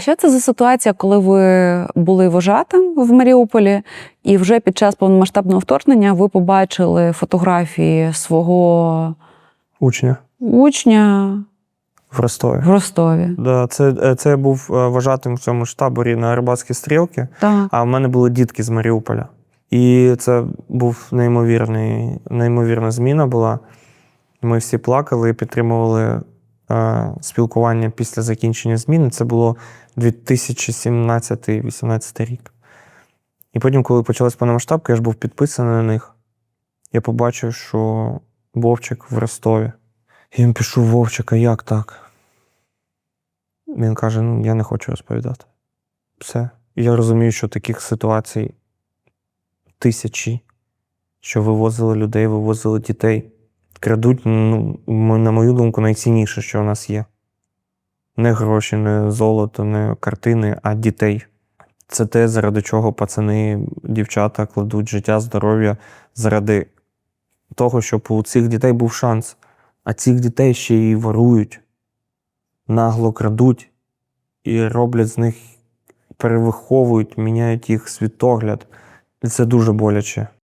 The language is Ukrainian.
що це за ситуація, коли ви були вожатим в Маріуполі, і вже під час повномасштабного вторгнення ви побачили фотографії свого Учня учня в Ростові. в Ростові? Да, це, е, це я був е, вважатим в цьому ж таборі на рибацькі стрілки, Так. а в мене були дітки з Маріуполя. І це був неймовірний, неймовірна зміна була. Ми всі плакали і підтримували спілкування після закінчення зміни. Це було 2017-2018 рік. І потім, коли почалась повномасштабка, я ж був підписаний на них. Я побачив, що Вовчик в Ростові. І він пішов Вовчика, як так? Він каже: ну, я не хочу розповідати. Все. Я розумію, що таких ситуацій тисячі, що вивозили людей, вивозили дітей. Крадуть, ну, на мою думку, найцінніше, що в нас є. Не гроші, не золото, не картини, а дітей. Це те, заради чого пацани, дівчата кладуть життя, здоров'я заради того, щоб у цих дітей був шанс. А цих дітей ще й ворують, нагло крадуть і роблять з них, перевиховують, міняють їх світогляд. І це дуже боляче.